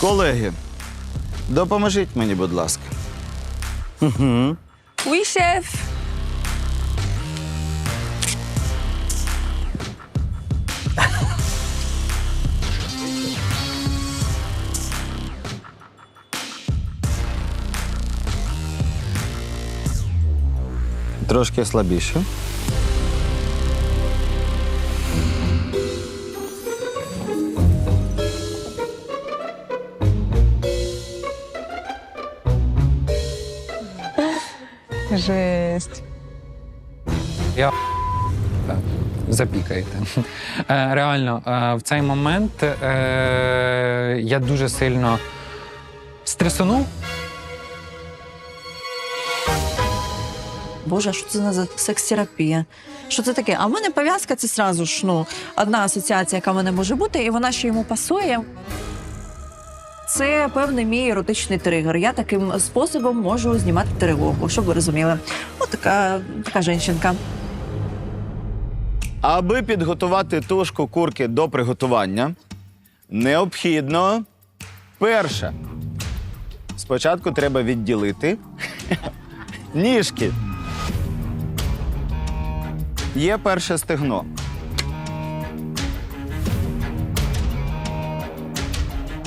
Колеги, допоможіть мені, будь ласка. Oui, шеф. Трошки слабіше. Жесть. Я запікаєте. Е, Реально, е, в цей момент е, я дуже сильно стресонув. Боже, що це за секс-терапія? Що це таке? А в мене пов'язка це сразу ж ну, одна асоціація, яка в мене може бути, і вона ще йому пасує. Це певний мій еротичний тригер. Я таким способом можу знімати тривогу, щоб ви розуміли. От така, така. Аби підготувати тушку курки до приготування, необхідно перше. Спочатку треба відділити ніжки. Є перше стегно.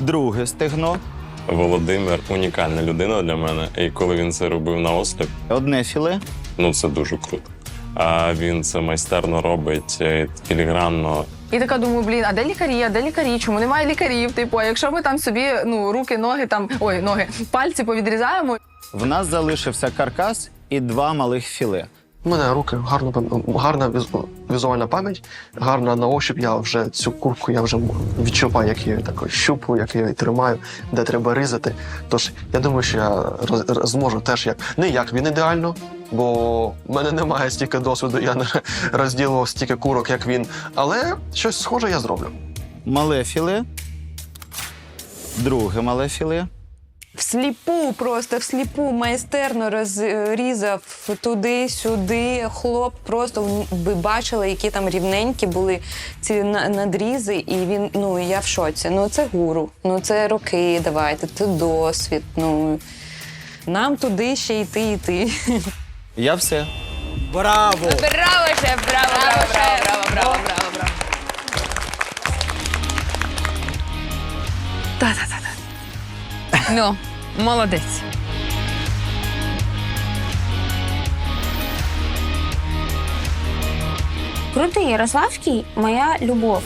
Друге стегно, Володимир унікальна людина для мене. І коли він це робив на осліп, одне філе, ну це дуже круто. А він це майстерно робить е, філігранно. І така думаю, блін, а де лікарі? А де лікарі? Чому немає лікарів? Типу, а якщо ми там собі ну руки, ноги там ой, ноги, пальці повідрізаємо, в нас залишився каркас і два малих філе. У мене руки гарно гарна візуальна пам'ять, гарна на ощуп. Я вже цю курку я вже відчуваю, як її так щупу, як я її тримаю, де треба різати. Тож я думаю, що я роз- зможу теж як не як він ідеально, бо в мене немає стільки досвіду, я не розділував стільки курок, як він. Але щось схоже я зроблю. Мале філе, друге мале філе. Всліпу, просто всліпу майстерно розрізав туди-сюди. Хлоп просто ви бачили, які там рівненькі були ці надрізи, і він ну я в шоці. Ну це гуру, ну це роки. Давайте, це досвід. Ну нам туди ще йти, йти. Я все. браво, шеф, браво, браво, браво, браво, Ну, молодець. Крутий Ярославський моя любов.